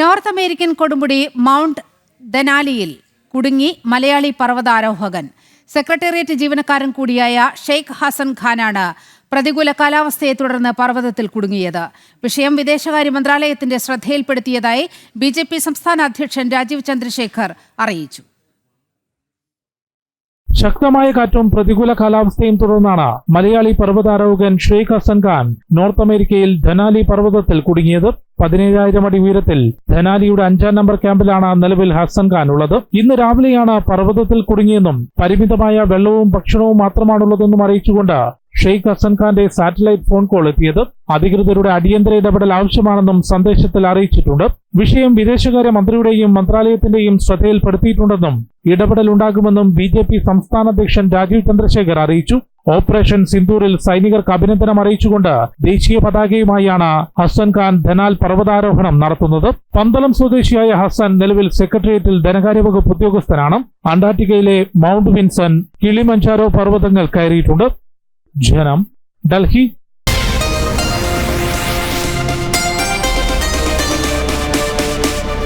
North American കൊടുമുടി mount ദനാലിയിൽ കുടുങ്ങി മലയാളി പർവതാരോഹകൻ. സെക്രട്ടേറിയറ്റ് ജീവനക്കാരൻ കൂടിയായ ഷെയ്ഖ് ഹസൻ ഖാനാണ് പ്രതികൂല കാലാവസ്ഥയെ തുടർന്ന് പർവതത്തിൽ കുടുങ്ങിയത്. വിഷയം വിദേശകാര്യ മന്ത്രാലയത്തിന്റെ ശ്രദ്ധയിൽപ്പെടുത്തിയതായി ബി സംസ്ഥാന അധ്യക്ഷൻ രാജീവ് ചന്ദ്രശേഖർ അറിയിച്ചു. ശക്തമായ കാറ്റും പ്രതികൂല കാലാവസ്ഥയും തുടർന്നാണ് മലയാളി പർവതാരോഹകൻ ഷെയ്ഖ് ഹസൻ ഖാൻ നോർത്ത് അമേരിക്കയിൽ ധനാലി പർവതത്തിൽ കുടുങ്ങിയത്. പതിനേഴായിരം അടി ഉയരത്തിൽ ധനാലിയുടെ അഞ്ചാം നമ്പർ ക്യാമ്പിലാണ് നിലവിൽ ഹസൻ ഖാൻ ഉള്ളത്. ഇന്ന് രാവിലെയാണ് പർവതത്തിൽ കുടുങ്ങിയെന്നും പരിമിതമായ വെള്ളവും ഭക്ഷണവും മാത്രമാണുള്ളതെന്നും അറിയിച്ചുകൊണ്ട് ഷെയ്ഖ് ഹസൻ ഖാന്റെ സാറ്റലൈറ്റ് ഫോൺ കോൾ എത്തിയത് അധികൃതരുടെ അടിയന്തര ഇടപെടൽ ആവശ്യമാണെന്നും സന്ദേശത്തിൽ അറിയിച്ചിട്ടുണ്ട്. വിഷയം വിദേശകാര്യ മന്ത്രിയുടെയും മന്ത്രാലയത്തിന്റെയും ശ്രദ്ധയിൽപ്പെടുത്തിയിട്ടുണ്ടെന്നും ഇടപെടൽ ഉണ്ടാകുമെന്നും ബി ജെ പി സംസ്ഥാന അധ്യക്ഷൻ രാജീവ് ചന്ദ്രശേഖർ അറിയിച്ചു. ഓപ്പറേഷൻ സിന്ദൂരിൽ സൈനികർക്ക് അഭിനന്ദനം അറിയിച്ചുകൊണ്ട് ദേശീയ പതാകയുമായാണ് ഹസൻ ഖാൻ ധനാൽ പർവതാരോഹണം നടത്തുന്നത്. പന്തളം സ്വദേശിയായ ഹസൻ നിലവിൽ സെക്രട്ടേറിയറ്റിൽ ധനകാര്യ വകുപ്പ് ഉദ്യോഗസ്ഥനാണ്. അന്റാർട്ടിക്കയിലെ മൗണ്ട് വിൻസൺ കിളിമഞ്ചാരോ പർവതങ്ങൾ കയറിയിട്ടുണ്ട്. जयराम डलही